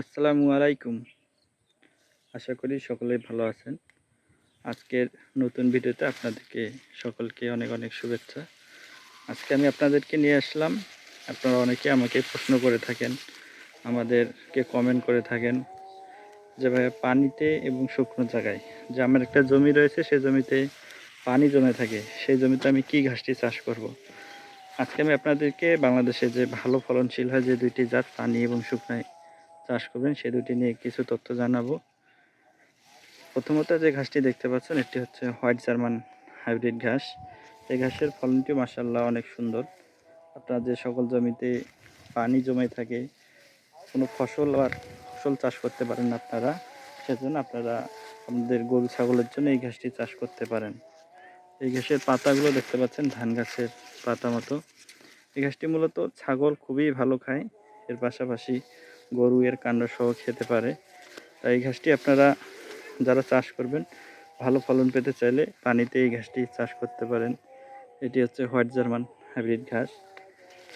আসসালামু আলাইকুম। আশা করি সকলেই ভালো আছেন। আজকের নতুন ভিডিওতে আপনাদেরকে সকলকে অনেক অনেক শুভেচ্ছা। আজকে আমি আপনাদেরকে নিয়ে আসলাম। আপনারা অনেকে আমাকে প্রশ্ন করে থাকেন, আমাদেরকে কমেন্ট করে থাকেন যে ভাই পানিতে এবং শুকনো জায়গায় যে আমার একটা জমি রয়েছে সেই জমিতে পানি জমে থাকে, সেই জমিতে আমি কি ঘাসটি চাষ করব। আজকে আমি আপনাদেরকে বাংলাদেশে যে ভালো ফলনশীল হয় যে দুইটি জাত, পানি এবং শুকনায় চাষ করবেন, সে দুটি নিয়ে কিছু তথ্য জানাব। প্রথমত যে ঘাসটি দেখতে পাচ্ছেন, এটি হচ্ছে হোয়াইট জার্মান হাইব্রিড ঘাস। এই ঘাসের ফলনটি মাসাল্লাহ অনেক সুন্দর। আপনার যে সকল জমিতে পানি জমে থাকে, কোনো ফসল আর ফসল চাষ করতে পারেন আপনারা, সেজন্য আপনারা আমাদের গরু, ছাগলের জন্য এই ঘাসটি চাষ করতে পারেন। এই ঘাসের পাতাগুলো দেখতে পাচ্ছেন, ধান গাছের পাতা মতো। এই ঘাসটি মূলত ছাগল খুবই ভালো খায়, এর পাশাপাশি গরু এর কাণ্ড সহ খেতে পারে। তাই এই ঘাসটি আপনারা যারা চাষ করবেন, ভালো ফলন পেতে চাইলে পানিতে এই ঘাসটি চাষ করতে পারেন। এটি হচ্ছে হোয়াইট জার্মান হাইব্রিড ঘাস।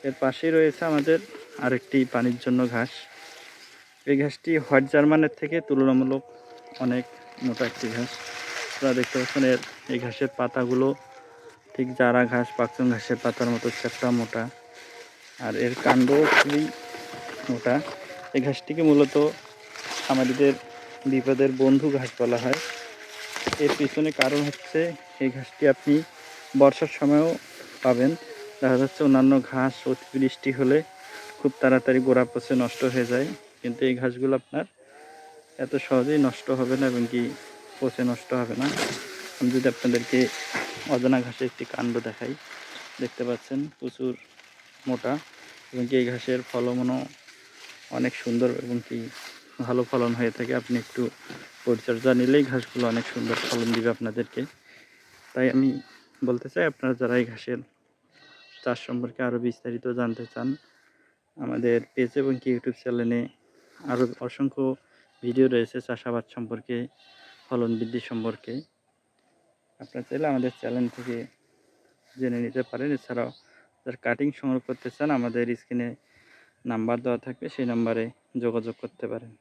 এর পাশেই রয়েছে আমাদের আরেকটি পানির জন্য ঘাস। এই ঘাসটি হোয়াইট জার্মানের থেকে তুলনামূলক অনেক মোটা একটি ঘাস। আপনারা দেখতে পাচ্ছেন এর, এই ঘাসের পাতাগুলো ঠিক জারা ঘাস পাকচন ঘাসের পাতার মতো চ্যাপটা মোটা। আর এর কাণ্ডও খুবই মোটা। এই ঘাসটিকে মূলত আমাদের বিপদের বন্ধু ঘাস বলা হয়। এর পিছনে কারণ হচ্ছে এই ঘাসটি আপনি বর্ষার সময়ও পাবেন। দেখা যাচ্ছে অন্যান্য ঘাস অতিবৃষ্টি হলে খুব তাড়াতাড়ি গোড়া পচে নষ্ট হয়ে যায়। কিন্তু এই ঘাসগুলো আপনার এত সহজেই নষ্ট হবে না এবং কি পচে নষ্ট হবে না। আমি যদি আপনাদেরকে অজানা ঘাসের একটি কাণ্ড দেখাই, দেখতে পাচ্ছেন প্রচুর মোটা এবং কি এই ঘাসের ফলনও অনেক সুন্দর এবং কি ভালো ফলন হয়ে থাকে। আপনি একটু পরিচর্যা নিলেই ঘাসগুলো অনেক সুন্দর ফলন দিবে আপনাদেরকে। তাই আমি বলতে চাই, আপনারা যারা এই ঘাসের চাষ সম্পর্কে আরও বিস্তারিত জানতে চান, আমাদের পেজ এবং কি ইউটিউব চ্যানেলে আরও অসংখ্য ভিডিও রয়েছে চাষাবাদ সম্পর্কে, ফলন বৃদ্ধি সম্পর্কে। আপনারা চাইলে আমাদের চ্যানেল থেকে জেনে নিতে পারেন। এছাড়াও যারা কাটিং সংগ্রহ করতে চান, আমাদের স্ক্রিনে নাম্বার দেওয়া থাকবে সেই নাম্বারে যোগাযোগ করতে পারেন।